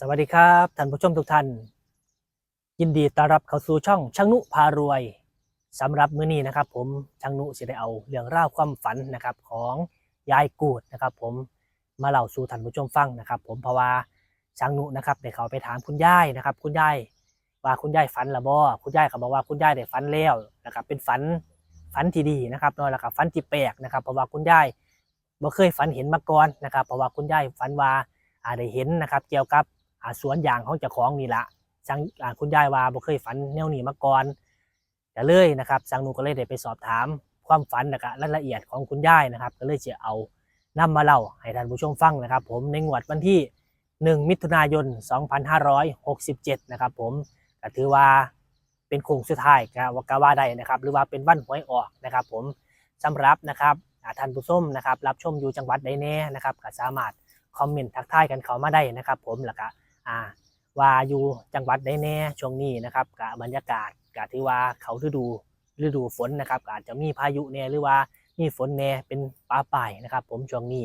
สวัสดีครับท่านผู้ชมทุกท่าน ยินดีต้อนรับเข้าสู่ช่องช่างนุพารวยสำหรับมื้อนี้นะครับ ผมช่างนุจะได้เอาเรื่องราวความฝันนะครับของยายกูดนะครับ ผมมาเล่าสู่ท่านผู้ชมฟังนะครับ ผมเพราะว่าช่างนุนะครับได้เขาไปถามคุณยายนะครับ คุณยายว่าคุณยายฝันละบ่คุณยายก็บอกว่าคุณยายได้ฝันแล้วนะครับ เป็นฝันฝันที่ดีนะครับนาะแล้วก็ฝันที่แปลกนะครับ เพราะว่าคุณยายบ่เคยฝันเห็นมาก่อนนะครับ เพราะว่าคุณยายฝันว่าอาได้เห็นนะครับ เกี่ยวกับ สวนยางของเจ้าของนี่ละสังคุณยายว่าบ่เคยฝันแนวนี้มาก่อนก็เลยนะครับสังนูก็เลยได้ไปสอบถามความฝันและก็รายละเอียดของคุณยายนะครับ ก็เลยจะเอานำมาเล่าให้ท่านผู้ชมฟังนะครับ ผมในงวดวันที่ 1 มิถุนายน 2567 นะครับ ผมก็ถือว่าเป็นโค้งสุดท้ายก็ว่าก็ว่าได้นะครับ หรือว่าเป็นวันหวยออกนะครับ ผมสำหรับนะครับท่านผู้ชมนะครับ รับชมอยู่จังหวัดใดแน่นะครับก็สามารถคอมเมนต์ทักทายกันเข้ามาได้นะครับ ผมแล้วก็ อ่าว่าอยู่จังหวัดใดแน่ช่วงนี้นะครับกับบรรยากาศก็ถือว่าเขาฤดูฤดูฝนนะครับอาจจะมีพายุแน่หรือว่ามีฝนแน่เป็นป้าป่ายนะครับ ผมช่วงนี้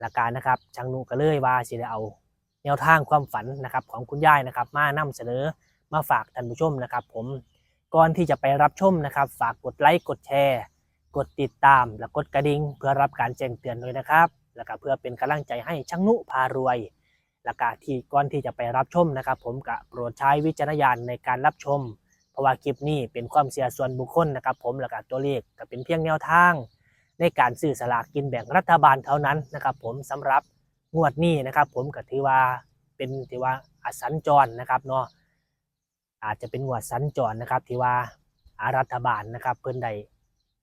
หลักการนะครับช่างนุก็เลยว่าสิได้เอาแนวทางความฝันนะครับของคุณยายนะครับ มานำเสนอมาฝากท่านผู้ชมนะครับ ผมก่อนที่จะไปรับชมนะครับ ฝากกดไลค์กดแชร์ กดติดตาม และกดกระดิ่งเพื่อรับการแจ้งเตือนด้วยนะครับ แล้วก็เพื่อเป็นกำลังใจให้ช่างนุพารวย แล้วก็ที่ก่อนที่จะไปรับชมนะครับ ผมก็โปรดใช้วิจารณญาณในการรับชม เพราะว่าคลิปนี้เป็นความเสียส่วนบุคคลนะครับ ผมแล้วก็ตัวเลขก็เป็นเพียงแนวทาง ในการซื้อสลากกินแบ่งรัฐบาลเท่านั้นนะครับ ผมสำหรับงวดนี้นะครับ ผมก็ถือว่าเป็นถือว่าอาสัญจรนะครับเนาะอาจจะเป็นงวดสัญจรนะครับที่ว่าอารัฐบาลนะครับ เพิ่อนได้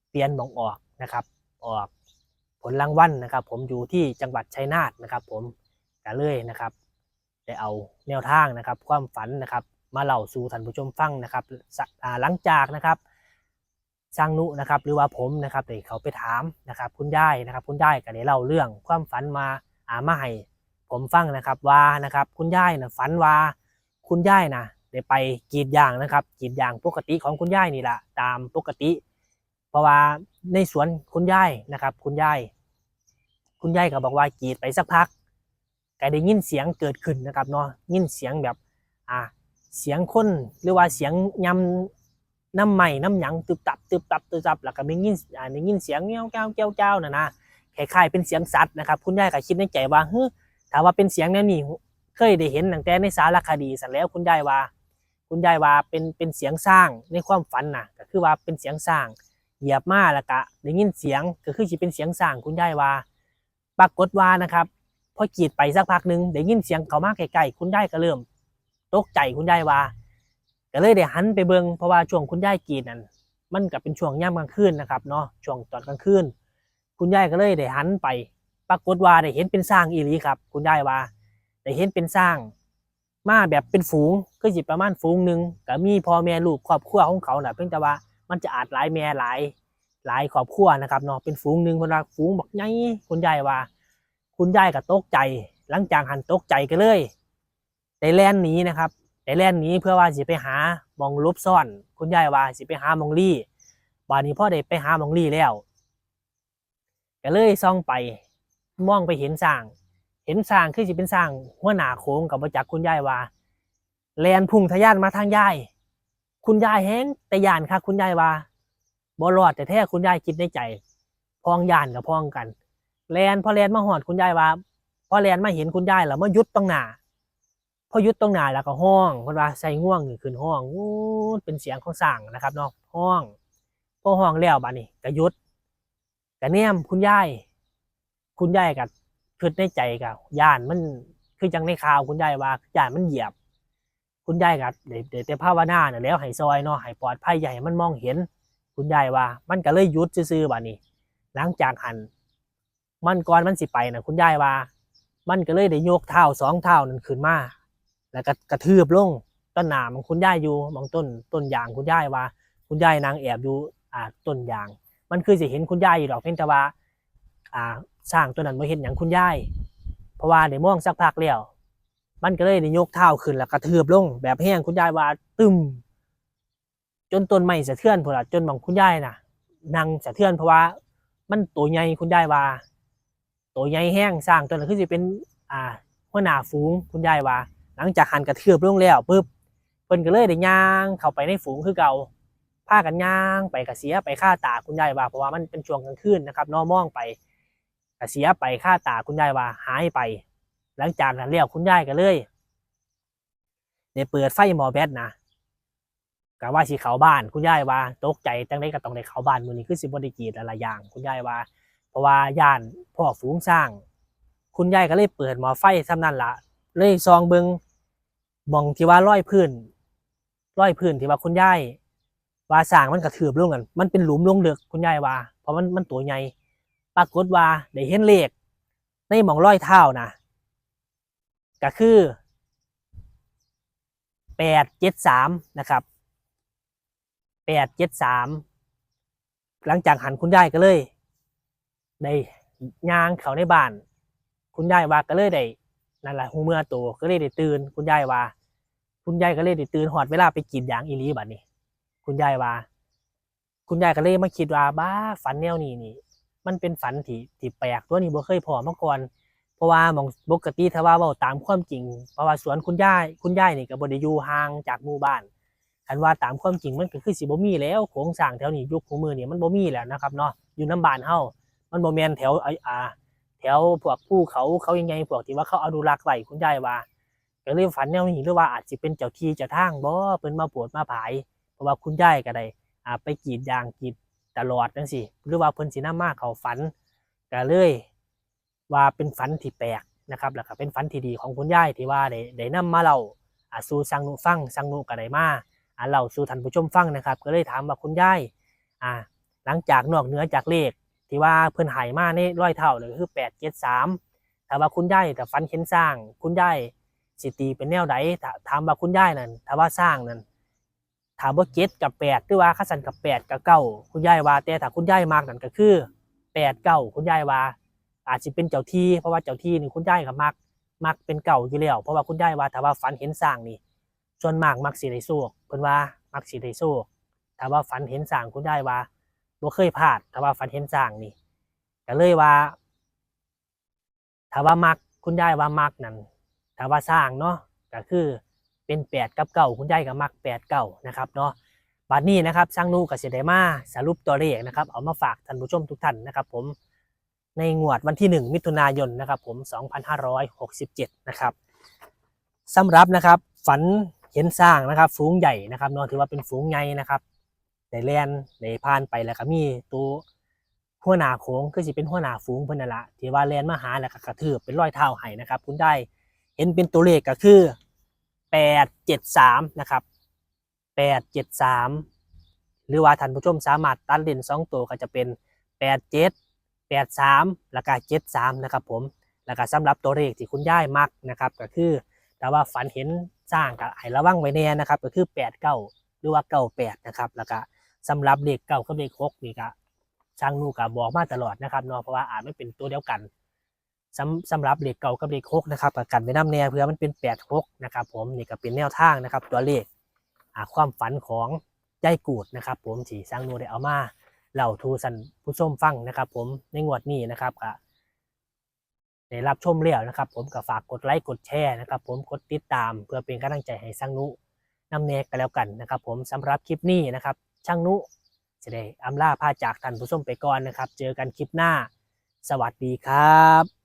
เปลี่ยนมองออกนะครับ ออกผลรางวัลนะครับ ผมอยู่ที่จังหวัดชัยนาทนะครับ ผม ก็เลยนะครับได้เอาแนวทางนะครับ ความฝันนะครับ มาเล่าสู่ท่านผู้ชมฟังนะครับหลังจากนะครับสร้างนุนะครับ หรือว่าผมนะครับได้เขาไปถามนะครับ คุณยายนะครับ คุณยายก็ได้เล่าเรื่องความฝันมาอามาให้ผมฟังนะครับว่านะครับ คุณยายนะฝันว่าคุณยายนะได้ไปกรีดยางนะครับกรีดยางปกติของคุณยายนี่แหละตามปกติ เพราะว่าในสวนคุณยายนะครับ คุณยายคุณยายก็บอกว่ากรีดไปสักพัก ก็ได้ยินเสียงเกิดขึ้นนะครับเนาะยินเสียงแบบอ่าเสียงคนหรือว่าเสียงยำน้ำใหม่น้ำหยังตึบตับตึบตับตึบตับแล้วก็ได้ยินอ่าได้ยินเสียงเงี้ยวเก้าเก้าเจ้าน่ะนะคล้ายๆเป็นเสียงสัตว์นะครับ คุณยายก็คิดในใจว่าเฮ้ยถ้าว่าเป็นเสียงแนวนี้เคยได้เห็นตั้งแต่ในสารคดีสันแล้วคุณยายว่า คุณยายว่าเป็นเป็นเสียงสร้างในความฝันน่ะก็คือว่าเป็นเสียงสร้าง เหยียบมาแล้วก็ได้ยินเสียงก็คือสิเป็นเสียงสร้างคุณยายว่า ปรากฏว่านะครับ พอกรีดไปสักพักหนึ่งได้ยินเสียงเขามาใกลๆคุณยายก็เริ่มตกใจคุณยายว่าก็เลยได้หันไปเบิงเพราะว่าช่วงคุณยายกรีดนั่นมันก็เป็นช่วงย่ำกลางคืนนะครับเนาะช่วงตอนกลางคืนคุณยายก็เลยได้หันไป ปรากฏว่าได้เห็นเป็นสร้างอีหลีครับ คุณยายว่าได้เห็นเป็นสร้างมาแบบเป็นฝูงก็จิประมาณฝูงหนึ่งก็มีพ่อแม่ลูกครอบครัวของเขาน่ะเพียงแต่ว่ามันจะอาจหลายแม่หลายหลายครอบครัวนะครับเนาะเป็นฝูงหนึ่งคนละฝูงบอกไงคุณยายว่า คุณยายก็ตกใจ หลังจากหันตกใจก็เลยได้แล่นนี้นะครับได้แล่นนี้เพื่อว่าสิไปหามองหลบซ่อน คุณยายว่าสิไปหามองลี่บานนี้พ่อได้ไปหามองลี่แล้วก็เลยซ่องไปมองไปเห็นสร้าง เห็นสร้างคือสิเป็นสร้างหัวหน้าโค้งกับประจักษ์คุณยายว่าแลนพุ่งทะยานมาทางยายคุณยายแห้งแต่ยานค่ะ คุณยายว่าบ่รอดแต่แท้คุณยายคิดในใจ พองยานกับพองกัน แลนพอแลนมาหอดคุณยายว่าพอแลนมาเห็นคุณยายแล้วมายุดตรงหนาพอยุดตรงหนาแล้วก็ห้องคนว่าใส่ง่วงขึ้นห้องอู้เป็นเสียงของสั่งนะครับเนาะห้องพอห้องแล้วบ้านี้ก็ยุดก็แนมคุณยายคุณยายกับคิดในใจกับย่านมันคือจังในข่าวคุณยายว่าย่านมันเหยียบ คุณยายกับเดี๋ยวเดี๋ยวแต่ภาวนาเนี่ยแล้วให้ซอยเนาะให้ปลอดภัยใหญ่มันมองเห็น คุณยายว่า มันก็เลยยุดซื่อๆบ้านี้ หลังจากหัน มันก่อนมันสิไปนะคุณยายว่า มันก็เลยได้โยกเท้าสองเท้านั่นขึ้นมาแล้วก็กระทืบลงต้นหนามของคุณยายอยู่มองต้นต้นยางคุณยายว่า คุณยายนางแอบอยู่อ่าต้นยาง มันคือสิเห็นคุณยายอยู่ดอกเพียงแต่ว่าอ่าสร้างตัวนั้นมาเห็นอย่างคุณยายเพราะว่าได้มองสักพักแล้วมันก็เลยได้ยกเท้าขึ้นแล้วกระทืบลง แบบแห้งคุณยายว่าตึมจนต้นไม้สะเทือนพอละจนบางคุณยายน่ะนางสะเทือนเพราะว่า มันตัวใหญ่คุณยายว่า ตัวใหญ่แห้งสร้างตัวนั้นคือจะเป็นอ่าหัวหน้าฝูงคุณยายว่า หลังจากหันกระเทือบลงแล้วปุ๊บเพิ่นก็เลยได้ย่างเข้าไปในฝูงคือเก่าพากันย่างไปกระเสียไปฆ่าตาคุณยายว่าเพราะว่ามันเป็นช่วงกลางคืนนะครับนอมองไปกระเสียไปฆ่าตาคุณยายว่าหายไป หลังจากนั้นแล้วคุณยายก็เลยได้เปิดไฟหมอแบตนะกะว่าสิเขาบ้านคุณยายว่าตกใจจังได้ก็ต้องได้เขาบ้านมือนี้คือสิบ่ได้กรีดหลายอย่างคุณยายว่า ราะว่าย่านพ่อฝูงสร้าง คุณยายก็เลยเปิดหมอไฟทำนั่นละเลยซองเบิงหมองที่ว่าร้อยพื้นร้อยพื้นที่ว่าคุณยายว่าสร้างมันกระเทือบลงกัน มันเป็นหลุมลงเลือกคุณยายว่า เพราะมันมันตัวใหญ่ปรากฏว่าได้เห็นเลขในหมองร้อยเท้านะก็คือแปดเจ็ดสามนะครับแปดเจ็ดสามหลังจากหันคุณยายก็เลย ได้ย่างเขาในบ้าน คุณยายว่าก็เลยได้นั่นแหละหูเมื่อโตก็เลยได้ตื่น คุณยายว่า คุณยายก็เลยได้ตื่นหอดเวลาไปกินยางอีลีบัดนี้ คุณยายว่า คุณยายก็เลยมาคิดว่าบ้าฝันแนวนี้นี่ มันเป็นฝันที่ที่แปลกตัวนี้บ่เคยพอมาก่อนเพราะว่ามองปกติถ้าว่าเว้าตามความจริงเพราะว่าสวนคุณยาย คุณยายนี่ก็บ่ได้อยู่ห่างจากหมู่บ้านคันว่าตามความจริงมันก็คือสิบ่มีแล้วโครงสร้างแถวนี้ยุคของมือนี่มันบ่มีแล้วนะครับเนาะอยู่น้ำบ้านเฮา มันบ่แม่นแถวไออาแถวพวกภูเขาเขายังไงพวกที่ว่าเขาเอนุรักไว้คุณยายว่าก็เลยฝันแนวนี้หรือว่าอาจสิเป็นเจ้าที่เจ้าทางบ่เพิ่นมาปรดมาผาย เพราะว่าคุณยายก็ได้อ่าไปกีดยางกีดตลอดจังซี่หรือว่าเพิ่นสินำมากเขาฝันก็เลยว่าเป็นฝันที่แปลกนะครับแล้วก็เป็นฝันที่ดีของคุณยายที่ว่าได้ได้นำมาเล่าอ่าสู่สังนุฟังสังนุก็ได้มาอ่าเล่าสู่ท่านผู้ชมฟังนะครับ ก็เลยถามว่าคุณยายอ่าหลังจากนอกเหนือจากเลข ที่ว่าเพิ่อนหายมาในร้อยเท่าเลยคือแปดเจ็ดสามถามว่าคุณยายแต่ฟันเห็นสร้าง คุณยายสิตีเป็นแนวใดถ้าถามว่าคุณยายนั่นถ้าว่าสร้างนั่นถามว่าเจ็ดกับแปดหรือว่าข้าสันกับแปดกับเก้าคุณยายว่าแต่ถ้าคุณยายมากนั่นก็คือแปดเก้าคุณยายว่า อาจจะเป็นเจ้าที่เพราะว่าเจ้าที่นี่คุณยายก็มักมักเป็นเก่าอยู่แล้วเพราะว่าคุณยายว่าถ้าว่าฝันเห็นสร้างนี่ส่วนมากมักสิได้โชคเพิ่นว่ามักสิได้โชคถ้าว่าฝันเห็นสร้างคุณยายว่า บ่เคยพลาดถ้าว่าฝันเห็นสร้างนี่ก็เลยว่าถ้าว่ามักคุณยายว่ามักนั่นถ้าว่าสร้างเนาะก็คือเป็นแปดกับเก่าคุณยายก็มักแปดเก่านะครับเนาะบัดนี้นะครับสร้างนูกับเสไดมาสรุปตัวเลขนะครับเอามาฝากท่านผู้ชมทุกท่านนะครับ ผมในงวดวันที่หนึ่งมิถุนายนนะครับ ผม 2567 นะครับสำหรับนะครับฝันเห็นสร้างนะครับ ฝูงใหญ่นะครับเนาะถือว่าเป็นฝูงใหญ่นะครับ ได้แล่นได้ผ่านไปแล้วก็มีตัวหัวหน้าโค้งก็สิเป็นหัวหน้าฝูงเพิ่นนั่นละที่ว่าแล่นมาหาแล้วก็กระทืบเป็นรอยเท้าให้นะครับ คุณได้เห็นเป็นตัวเลขก็คือแปดเจ็ดสามนะครับแปดเจ็ดสามหรือว่าท่านผู้ชมสามารถตัดเลนสองตัวก็จะเป็นแปดเจ็ดแปดสามแล้วก็เจ็ดสามนะครับผมแล้วก็สำหรับตัวเลขที่คุณย่ายมักนะครับ ก็คือ แต่ว่าฝันเห็นสร้างกับให้ระวังไว้แน่นะครับ ก็คือแปดเก้าหรือว่าเก้าแปดนะครับแล้วก็ สำหรับเด็กเก่ากับเด็กหกนี่ก็ช่างนูกะบอกมาตลอดนะครับเนาะเพราะว่าอาจไม่เป็นตัวเดียวกันสำสำหรับเด็กเก่ากับเด็กหกนะครับกันไว้น้ำแน่เพื่อมันเป็นแปดหกนะครับผมนี่ก็เป็นแนวทางนะครับ ตัวเลขอ่าความฝันของยายกูดนะครับผมที่สร้างนูได้เอามาเหล่าทูสันผู้ชมฟังนะครับ ผมในงวดนี้นะครับก็ได้รับชมแล้วนะครับ ผมก็ฝากกดไลค์กดแชร์นะครับ ผมกดติดตามเพื่อเป็นกำลังใจให้สร้างนุน้ำเนกกันแล้วกันนะครับ ผมสำหรับคลิปนี้นะครับ ช่างนุจะได้อำลาพาจากท่านผู้ชมไปก่อนนะครับ เจอกันคลิปหน้า สวัสดีครับ